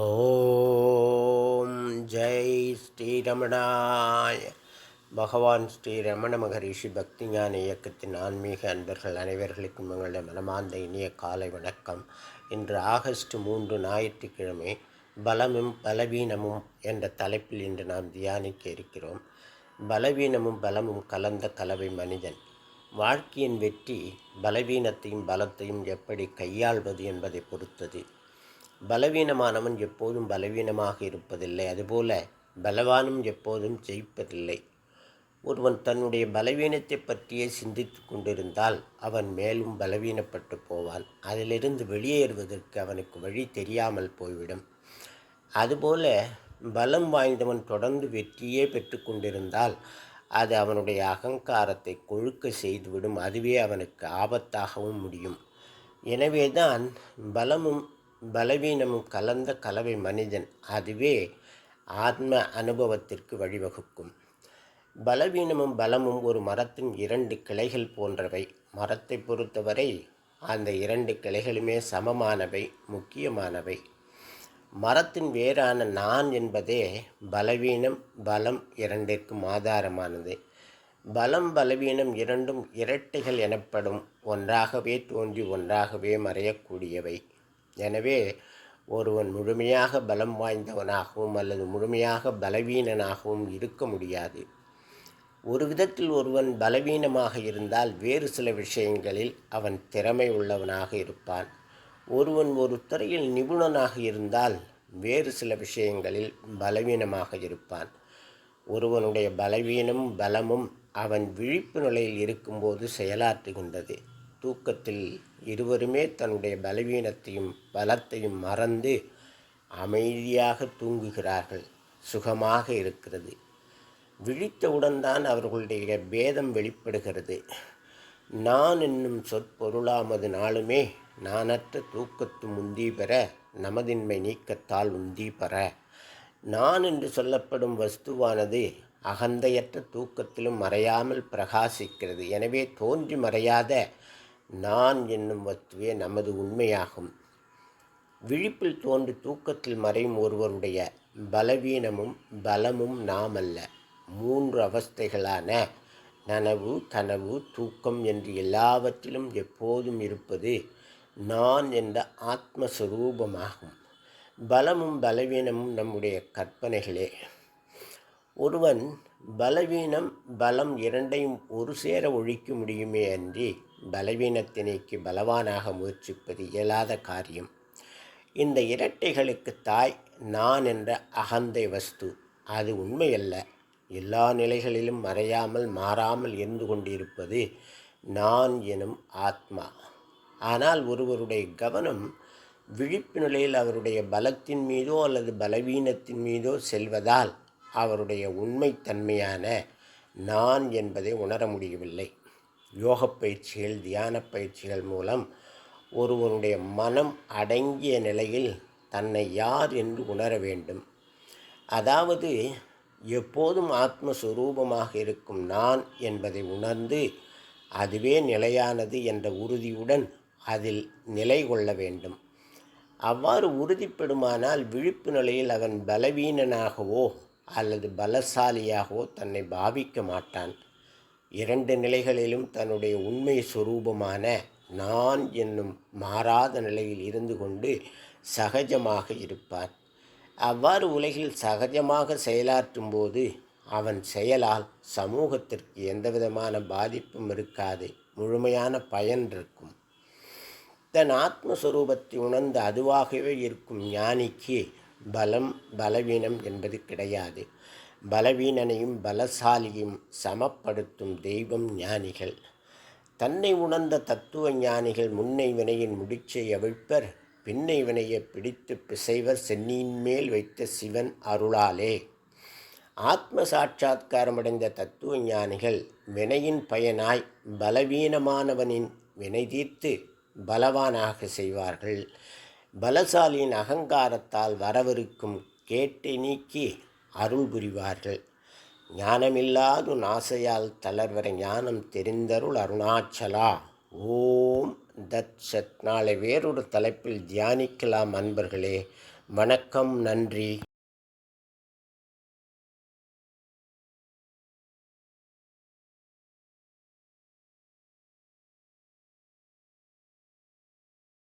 ஓம் ஜெய் ஸ்ரீரமணாய் பகவான் ஸ்ரீ ரமண மகரிஷி பக்தி ஞான இயக்கத்தின் ஆன்மீக அன்பர்கள் அனைவர்களுக்கும் எங்களுடைய மனமார்ந்த இனிய காலை வணக்கம். இன்று ஆகஸ்ட் மூன்று ஞாயிற்றுக்கிழமை பலமும் பலவீனமும் என்ற தலைப்பில் இன்று நாம் தியானிக்க இருக்கிறோம். பலவீனமும் பலமும் கலந்த கலவை மனிதன். வாழ்க்கையின் வெற்றி பலவீனத்தையும் பலத்தையும் எப்படி கையாள்வது என்பதை பொறுத்தது. பலவீனமானவன் எப்போதும் பலவீனமாக இருப்பதில்லை. அதுபோல பலவானும் எப்போதும் ஜெயிப்பதில்லை. ஒருவன் தன்னுடைய பலவீனத்தை பற்றியே சிந்தித்து கொண்டிருந்தால் அவன் மேலும் பலவீனப்பட்டு போவான். அதிலிருந்து வெளியேறுவதற்கு அவனுக்கு வழி தெரியாமல் போய்விடும். அதுபோல பலம் வாய்ந்தவன் தொடர்ந்து வெற்றியே பெற்று கொண்டிருந்தால் அது அவனுடைய அகங்காரத்தை கொழுக்க செய்துவிடும். அதுவே அவனுக்கு ஆபத்தாகவும் முடியும். எனவேதான் பலமும் பலவீனமும் கலந்த கலவை மனிதன் அதுவே ஆத்ம அனுபவத்திற்கு வழிவகுக்கும். பலவீனமும் பலமும் ஒரு மரத்தின் இரண்டு கிளைகள் போன்றவை. மரத்தை பொறுத்தவரை அந்த இரண்டு கிளைகளுமே சமமானவை முக்கியமானவை. மரத்தின் வேறான நான் என்பதே பலவீனம் பலம் இரண்டிற்கும் ஆதாரமானது. பலம் பலவீனம் இரண்டும் இரட்டைகள் எனப்படும் ஒன்றாகவே தோன்றி ஒன்றாகவே மறையக்கூடியவை. எனவே ஒருவன் முழுமையாக பலம் வாய்ந்தவனாகவும் அல்லது முழுமையாக பலவீனனாகவும் இருக்க முடியாது. ஒரு விதத்தில் ஒருவன் பலவீனமாக இருந்தால் வேறு சில விஷயங்களில் அவன் திறமை உள்ளவனாக இருப்பான். ஒருவன் ஒரு துறையில் நிபுணனாக இருந்தால் வேறு சில விஷயங்களில் பலவீனமாக இருப்பான். ஒருவனுடைய பலவீனம் பலமும் அவன் விழிப்பு நிலையில் இருக்கும்போது செயலாற்றுகின்றது. தூக்கத்தில் இருவருமே தன்னுடைய பலவீனத்தையும் பலத்தையும் மறந்து அமைதியாக தூங்குகிறார்கள். சுகமாக இருக்கிறது. விழித்தவுடன் தான் அவர்களுடைய பேதம் வெளிப்படுகிறது. நான் என்னும் சொற்பொருளாமது நாளுமே நானற்ற தூக்கத்து முந்தி பெற நமதின்மை நீக்கத்தால் உந்தி பெற. நான் என்று சொல்லப்படும் வஸ்துவானது அகந்தையற்ற தூக்கத்திலும் மறையாமல் பிரகாசிக்கிறது. எனவே தோன்றி மறையாத நான் என்னும் வஸ்துவே நமது உண்மையாகும். விழிப்பில் தோன்றி தூக்கத்தில் மறையும் ஒருவருடைய பலவீனமும் பலமும் நாமல்ல. மூன்று அவஸ்தைகளான நனவு கனவு தூக்கம் என்று எல்லாவற்றிலும் எப்போதும் இருப்பது நான் என்ற ஆத்மஸ்வரூபமாகும். பலமும் பலவீனமும் நம்முடைய கற்பனைகளே. ஒருவன் பலவீனம் பலம் இரண்டையும் ஒரு சேர ஒழிக்க முடியுமே அன்றி பலவீனத்தினைக்கு பலவானாக முயற்சிப்பது இயலாத காரியம். இந்த இரட்டைகளுக்கு தாய் நான் என்ற அகந்தை வஸ்து. அது உண்மையல்ல. எல்லா நிலைகளிலும் மறையாமல் மாறாமல் இருந்து கொண்டிருப்பது நான் எனும் ஆத்மா. ஆனால் ஒருவருடைய கவனம் விழிப்பு நிலையில் அவருடைய பலத்தின் மீதோ அல்லது பலவீனத்தின் மீதோ செல்வதால் அவருடைய உண்மைத்தன்மையான நான் என்பதை உணர முடியவில்லை. யோக பயிற்சிகள் தியான பயிற்சிகள் மூலம் ஒருவனுடைய மனம் அடங்கிய நிலையில் தன்னை யார் என்று உணர வேண்டும். அதாவது எப்போதும் ஆத்மஸ்வரூபமாக இருக்கும் நான் என்பதை உணர்ந்து அதுவே நிலையானது என்ற உறுதியுடன் அதில் நிலை கொள்ள வேண்டும். அவ்வாறு உறுதிப்படுமானால் விழிப்பு நிலையில் அவன் பலவீனனாகவோ அல்லது பலசாலியாகவோ தன்னை பாவிக்க மாட்டான். இரண்டு நிலைகளிலும் தன்னுடைய உண்மை சுரூபமான நான் என்னும் மாறாத நிலையில் இருந்து கொண்டு சகஜமாக இருப்பார். அவ்வாறு உலகில் சகஜமாக செயலாற்றும் போது அவன் செயலால் சமூகத்திற்கு எந்தவிதமான பாதிப்பும் இருக்காது. முழுமையான பயன் இருக்கும். தன் ஆத்மஸ்வரூபத்தை உணர்ந்து அதுவாகவே இருக்கும் ஞானிக்கு பலம் பலவீனம் என்பது கிடையாது. பலவீனனையும் பலசாலியும் சமப்படுத்தும் தெய்வம் ஞானிகள். தன்னை உணர்ந்த தத்துவ ஞானிகள் முன்னை வினையின் முடிச்சை அவிழ்ப்பர் பின்னை வினையை பிடித்து பிசைவர் சென்னியின் மேல் வைத்த சிவன் அருளாலே. ஆத்ம சாட்சா்காரமடைந்த தத்துவ ஞானிகள் வினையின் பயனாய் பலவீனமானவனின் வினை தீர்த்து பலவானாக செய்வார்கள். பலசாலியின் அகங்காரத்தால் வரவிருக்கும் கேட்டை நீக்கி அருள் புரிவார்கள் ஞானமில்லாது நாசையால் தளர்வர ஞானம் தெரிந்தருள் அருணாச்சலா. ஓம் தத் சத் நாளை வேறொரு தலைப்பில் தியானிக்கலாம் அன்பர்களே. வணக்கம் நன்றி.